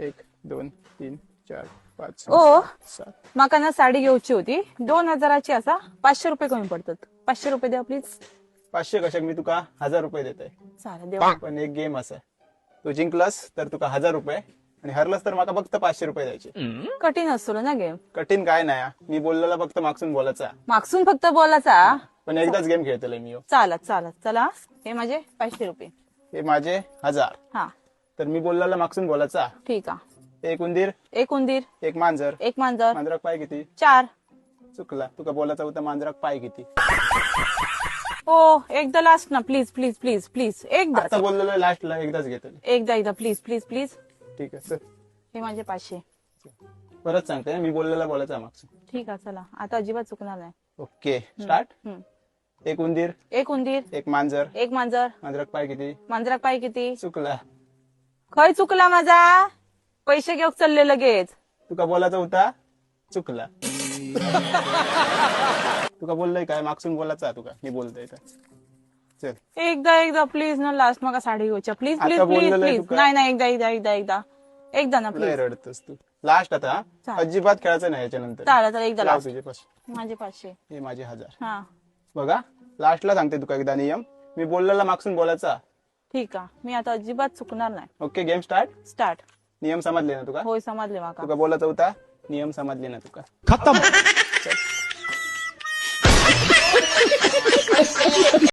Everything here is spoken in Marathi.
एक दोन तीन चार पाच ओ सात. म्हाका ना साडी घेवची होती. दोन हजाराची असा. पाचशे रुपये कमी पडतात. पाचशे रुपये द्या प्लीज पाचशे कशाक मी तुका हजार रुपये देतोय. चालेल देवा. पण एक गेम असा. तू जिंकलास तर तुका हजार रुपये. आणि हरलास तर माका फक्त पाचशे रुपये द्यायचे. कठीण असतो ना गेम कठीण काय नाही हा. मी बोललेला फक्त मागसून बोलायचा. मागसून फक्त बोलाचा पण एकदाच गेम खेळतले मी ह्यो. चालत चालत. चला हे माझे पाचशे रुपये. हे माझे हजार. हा. तर मी बोललेला मागसून बोलायचा. ठीक आहे. एक उंदीर एक उंदीर एक मांजर. एक मांजर. मांजराक पाय किती? चार. चुकला. तुका बोलायचा होता मांजराक पाय किती? ओ एकदा लास्ट ना. प्लीज प्लीज प्लीज प्लीज एकदा बोललेलं लास्टला एकदाच घेतले. एकदा एकदा. प्लीज प्लीज प्लीज ठीक आहे चल. हे माझे पाचशे. परत सांगते मी बोललेला बोलायचा मागसून. ठीक आहे चला. आता अजिबात चुकणार नाही. Okay start. एक उंदीर एक उंदीर एक मांजर. एक मांजर. मांजराक पाय किती? मांजराक पाय किती? चुकला. खय चुकला माझा? पैसे घेऊन चालले लगेच. तुका बोलायचा होता? चुकला. तुका बोललोय काय? मागसून बोलायचा तुका. मी बोलतोय तर चल. एकदा एकदा प्लीज ना लास्ट मग साडी घेऊच्या. प्लीज आता प्लीज प्लीज बोललेलं प्लीज तुका. नाही नाही एकदा एकदा एकदा एकदा. एकदा ना लय प्लीज रडतोस तू. लास्ट आता हा? चालेल. अजिबात खेळायचं नाही याच्यानंतर. चालेल चालेल एकदा लाव लास्ट तुझे पाचशे माझे पाचशे. हे माझे हजार. हा. बघा लास्टला सांगते तुका एकदा नियम. मी बोललेला मागसून बोलायचा. ठीक आहे. मी आता अजिबात चुकणार नाही. ओके गेम स्टार्ट स्टार्ट नियम समजले ना तुका? होय समजले माका तुका बोलायचा होता नियम समजले ना तुका. खत्म.